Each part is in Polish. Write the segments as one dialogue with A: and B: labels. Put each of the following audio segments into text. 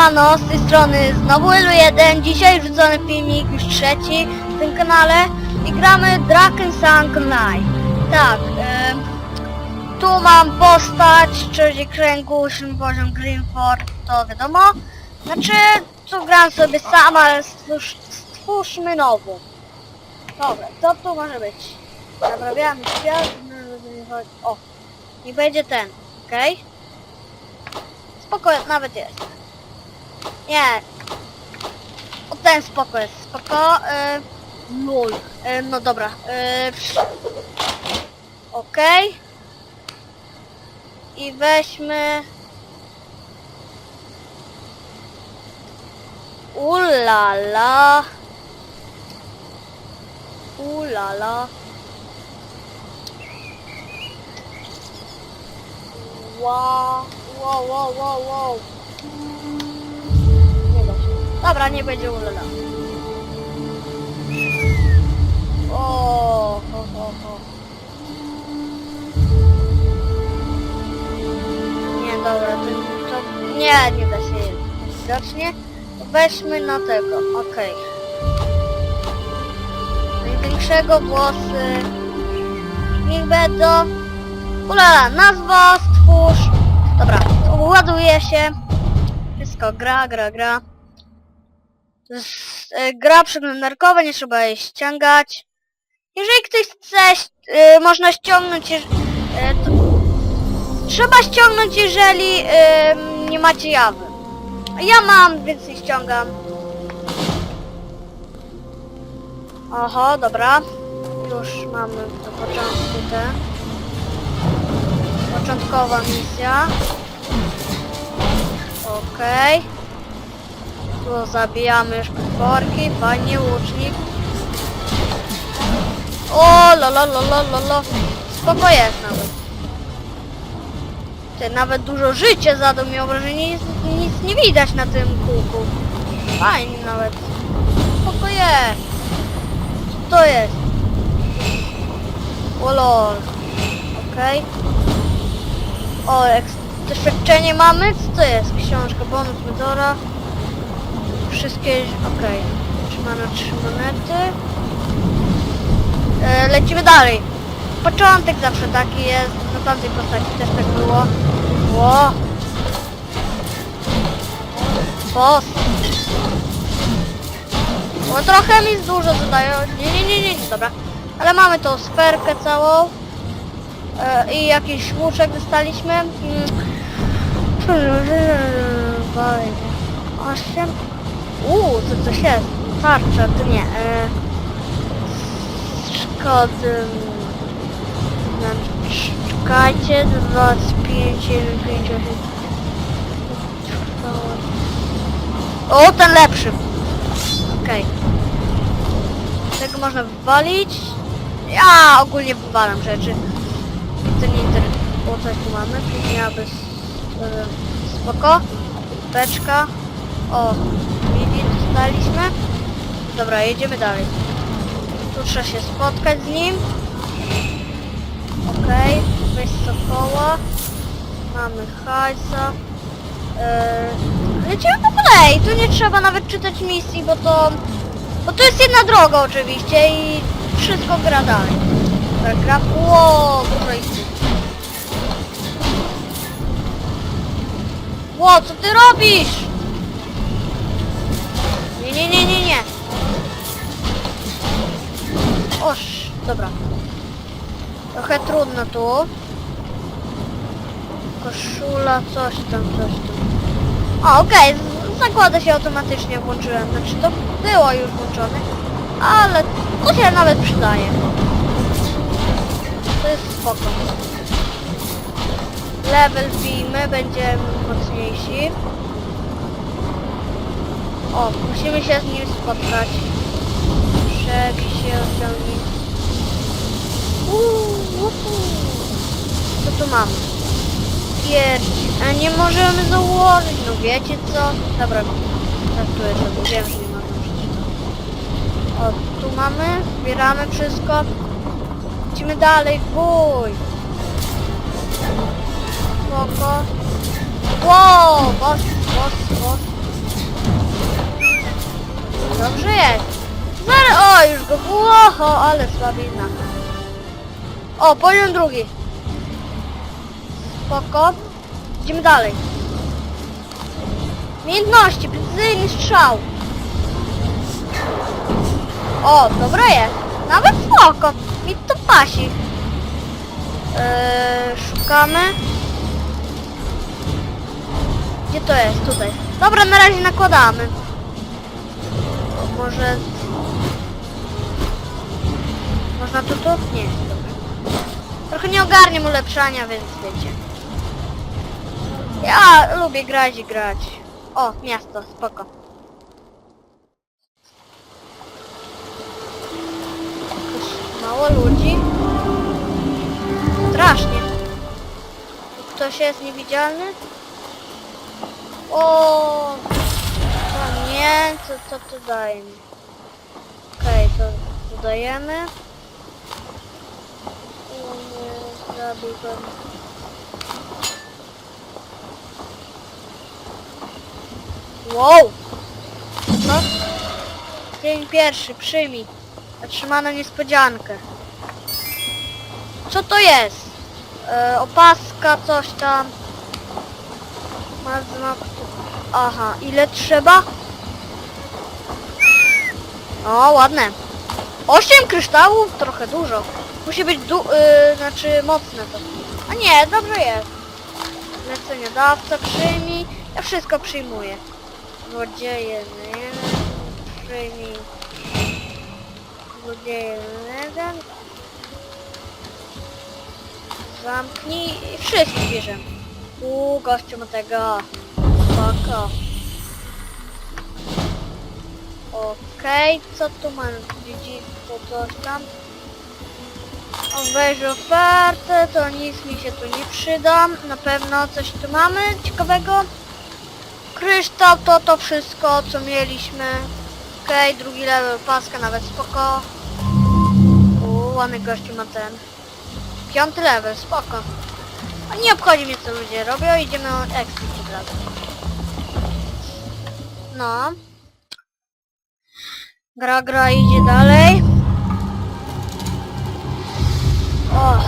A: Siemano, z tej strony znowu Elu1, dzisiaj wrzucony filmik, już trzeci w tym kanale i gramy Draken Sang Night. Tak, em, tu mam postać, czyli kręgu, 8 poziom Greenford, to wiadomo. Znaczy, tu gram sobie sam, ale stwórz, stwórzmy nową. Dobra, co tu może być? Naprawiamy świat, o, nie będzie ten, okej? Spoko, nawet jest. Nie. O ten spoko jest. Spoko. Yy, nul. Yy, no dobra. Yy. Okej. I weźmy... Ulala. Ulala. Wow, wow, wow, wow, wow. Dobra, nie będzie ulala. O, ho, ho, ho. Nie, dobra, to, to nie, nie da się widocznie. Weźmy na tego, okej. Największego włosy. Niech będą. Ulala, nazwa, stwórz. Dobra, ładuje się. Wszystko gra, gra, gra. E, gra przeglądarkowa, nie trzeba jej ściągać. Jeżeli ktoś chce, e, można ściągnąć, e, trzeba ściągnąć, jeżeli nie macie jawy. Ja mam, więc nie ściągam. Oho, dobra. Już mamy do początku te. Początkowa misja. Okej. Tu zabijamy już potworki, fajnie, łucznik. O, lo, lo, lo. Spoko jest nawet. Ty, nawet dużo życia zadał mi obrażenie, nic, nic nie widać na tym kółku. Fajnie nawet. Spoko jest. Co to jest? O lol. Okej. O, eks- doświadczenie mamy? Co to jest? Książka, bonus Medora. Wszystkie... okej. Trzymano trzy monety. E, lecimy dalej. Początek zawsze taki jest. Na tamtej postaci też tak było. Ło. Boss. O, trochę mi dużo zadają. Nie, nie, nie, nie, nie, dobra. Ale mamy tą sferkę całą. E, I jakiś łuczek dostaliśmy. Mm. Osiem. Uuu, to coś jest. Tarcza, to nie. E, szkody. Czekajcie, 2, 5, 1, 5, 8. O, ten lepszy. Okej. Tego można wywalić. Ja ogólnie wywalam rzeczy. Nie interesuje. O, coś tu mamy. Miałaby e, spoko. Beczka. O, dostaliśmy. Dobra, jedziemy dalej. Tu trzeba się spotkać z nim. Okej, weź sokoła. Mamy hajsa. Eee, lecimy po kolei, tu nie trzeba nawet czytać misji, bo to... Bo to jest jedna droga oczywiście i wszystko gra dalej. Dobra, gra... Ich tu. Ło, co ty robisz? Nie, nie, nie, nie. Oż, dobra. Trochę trudno tu. Koszula, coś tam, coś tam. O, okej, z- zakłada się automatycznie, włączyłem. Znaczy to było już włączone, ale to się nawet przydaje. To jest spoko. Level wbijmy, będziemy mocniejsi. O, musimy się z nim spotkać. Przebij się, osiągnij. Uuu, uhu. Co tu mamy? Pierś. A nie możemy założyć, no wiecie co? Dobra, startuję sobie, wiem, że nie ma użyć. O, tu mamy, zbieramy wszystko. Lecimy dalej, bój. Spoko. Wow, boss. Dobrze jest. Zaraz, o, już go było, ale słabina. O, poziom drugi. Spoko. Idziemy dalej. Umiejętności, precyzyjny strzał. O, dobra jest. Nawet spoko. Mi to pasi. Eee, szukamy. Gdzie to jest? Tutaj. Dobra, na razie nakładamy. Może... Można tu tu? Nie, dobra. Trochę nie ogarniam ulepszania, więc wiecie. Ja lubię grać i grać. O, miasto, spoko. Mało ludzi. Strasznie. Ktoś jest niewidzialny? O, to co, co tu daje? Okej, to dodajemy. I. Wow! No. Dzień pierwszy, przyjmij. Otrzymano niespodziankę. Co to jest? E, opaska, coś tam. Aha, ile trzeba? O, ładne. Osiem kryształów? Trochę dużo. Musi być du... Yy, znaczy mocne to. A nie, dobrze jest. Leceniodawca przyjmij. Ja wszystko przyjmuję. Złodzieje, nie? Przyjmij. Złodzieje, jeden. Zamknij i wszystko bierzemy. Uuu, gościu ma tego. Spoko. Okej, co tu mamy? Dziedzictwo, coś tam. Obejrzę ofertę, to nic mi się tu nie przyda. Na pewno coś tu mamy ciekawego. Kryształ to to wszystko, co mieliśmy. Okej, drugi level paska, nawet spoko. Uuu, ładny gościu ma ten. Piąty level, spoko. A nie obchodzi mnie co ludzie robią, idziemy exit od razu. No. Gra, gra idzie dalej. O.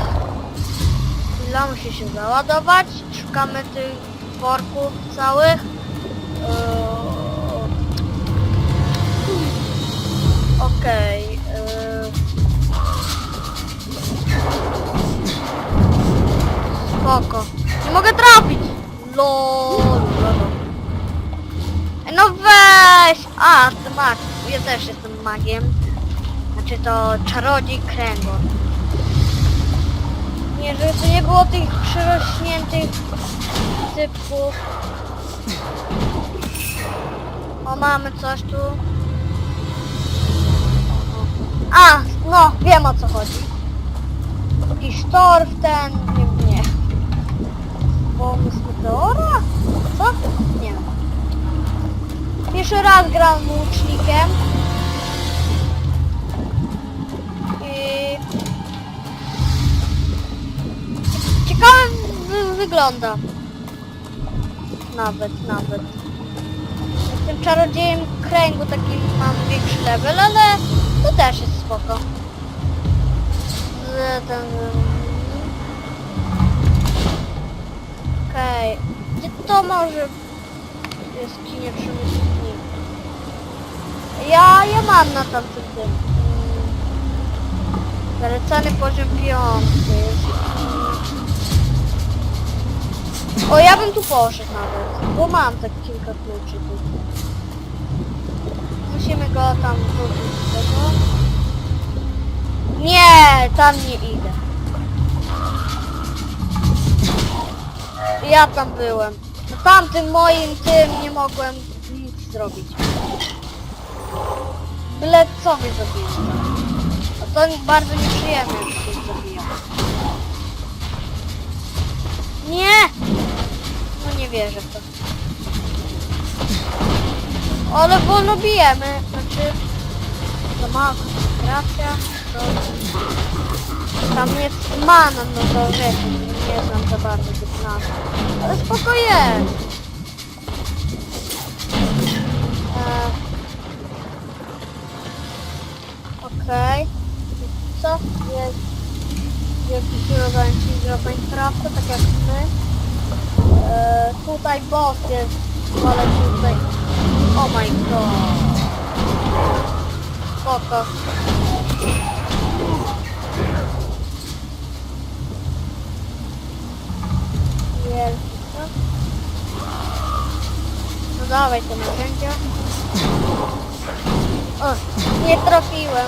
A: Chwila, musi się załadować. Szukamy tych worków całych. Eee, Okej. eee. Spoko. Nie mogę trafić. Lol. No weź! A, to mag. Ja też jestem magiem. Znaczy to czarodziej kręgor. Nie, żeby tu nie było tych przyrośniętych typków. O, mamy coś tu. A, no, wiem o co chodzi. Jakiś torf ten, nie, nie. Pomysł meteora? Co? Nie wiem. Pierwszy raz gram łucznikiem. Ciekawe wy wygląda. Nawet, nawet. Jestem czarodziejem kręgu, taki mam większy level, ale to też jest spoko. Z ten... Okej. Gdzie to może jaskinie przemyślnik? Ja, ja mam na tamtym tym. Zalecany poziom piąty. O, ja bym tu poszedł nawet, bo mam tak kilka kluczy tu. Musimy go tam wrócić z tego. Nie, tam nie idę. Ja tam byłem. Na tamtym moim tym nie mogłem nic zrobić. Byle co mnie zabiło. A to bardzo nieprzyjemne, jak się zabija. Nie! No nie wierzę w to. Ale wolno bijemy. Znaczy... Za mała koncentracja. To... Tam jest mana, no to wiecie, nie znam za bardzo tych nazw. Ale spoko Okej. Co? Jest jakiś rodzaj Minecrafta, tak jak my. E, tutaj boss jest, ale tutaj... Oh my god. Spoko. Co? No dawaj te narzędzia. O, nie trafiłem.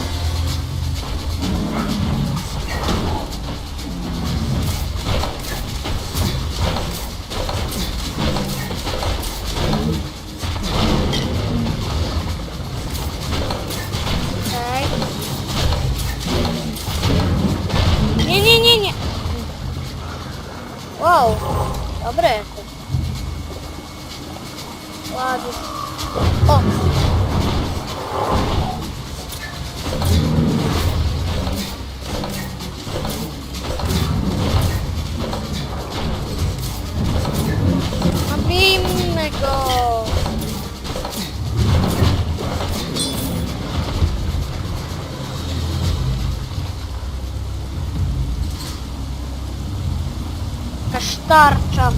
A: Tarcza.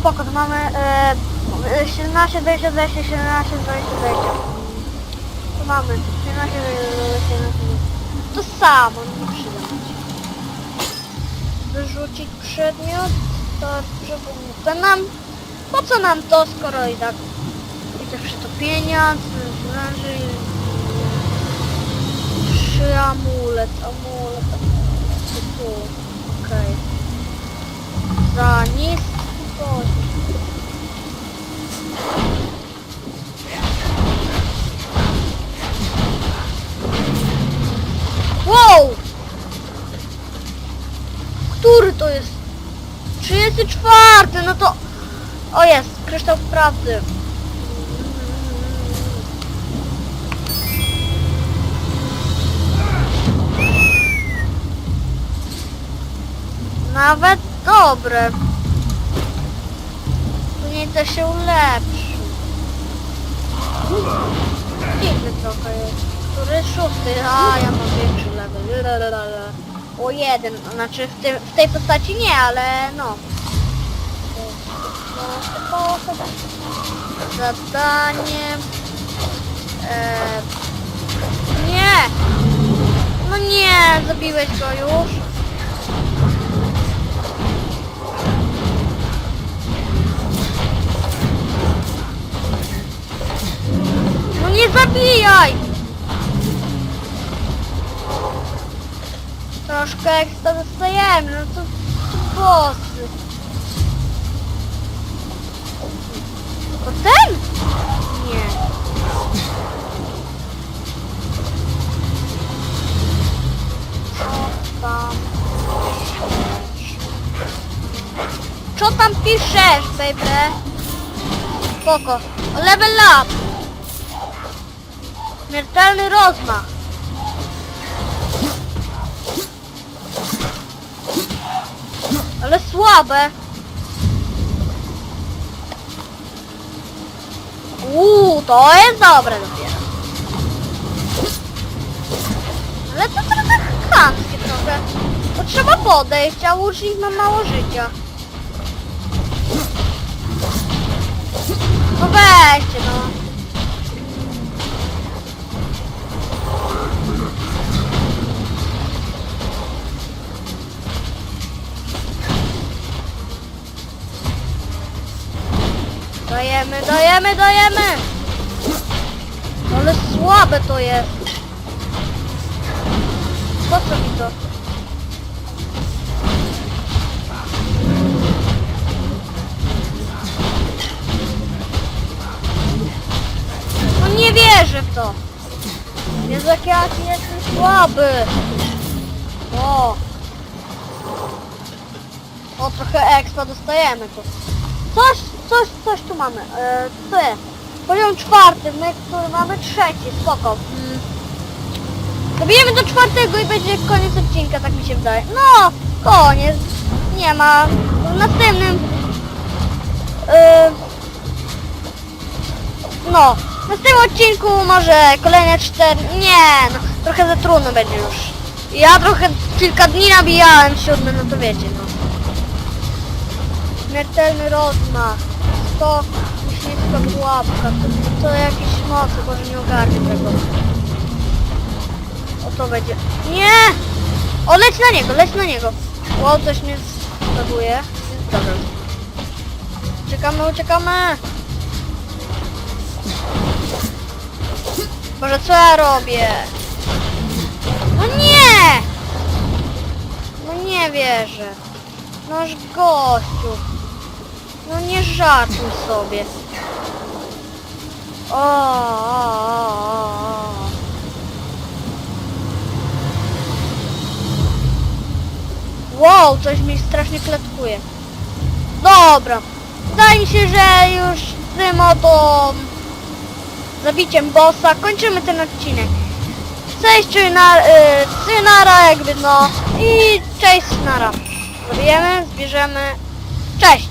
A: Spoko, to mamy e, 17, 20, 20, 17, 20, 20. To mamy 17, 20, 20, 20. To samo, nie przyda. Wyrzucić przedmiot, to żeby to nam... Po co nam to, skoro i tak... I te przetopienia, zależy... Trzy amulet, amulet, amulet, tu, tu. Za niski poziom. Wow! Który to jest? 34, no to... O jest, kryształ prawdy. Nawet dobre. Później to się ulepszy. Dziwny trochę jest. Który szósty? A, ja mam większy level. O jeden, znaczy w, tym, w tej postaci nie, ale no. Zadanie. E, nie! No nie, zabiłeś go już. No nie zabijaj! Troszkę ekstra dostajemy, no to, to bossy. To ten? Nie. Co tam piszesz? Baby? Spoko. Level up! Śmiertelny rozmach. Ale słabe. Uuu, to jest dobre dopiero. Ale to trochę chamskie trochę. Bo trzeba podejść, a łucznik ma mało życia. No weźcie no. Dajemy, dajemy, dajemy! Ale słabe to jest. Po co mi to? No nie wierzę w to. Jezu, jak ja jestem słaby. O. O, trochę expa dostajemy tu. Coś, coś, coś tu mamy. E, co jest? Poziom czwarty, my który mamy trzeci, spoko. Mm. Dobijemy do czwartego i będzie koniec odcinka, tak mi się wydaje. No, koniec. Nie ma. W następnym... E, no, Na tym odcinku może kolejne cztery... Nie, no trochę za trudno będzie już. Ja trochę kilka dni nabijałem siódmy, no to wiecie, no. Śmiertelny rozmach. To myśliwska pułapka. To, to jakieś mocy, może nie ogarnie tego. O to będzie. Nie! O, leć na niego, leć na niego. Wow, coś mnie zbaguje. Dobra. Uciekamy, uciekamy! Boże, co ja robię? No nie! No nie wierzę. Noż gościu. No nie żartuj sobie. O, o, o, o. Wow, coś mi strasznie klatkuje. Dobra. Wydaje mi się, że już tym oto zabiciem bossa kończymy ten odcinek. Cześć, synara jakby no i cześć, nara. Zabijemy, zbierzemy. Cześć!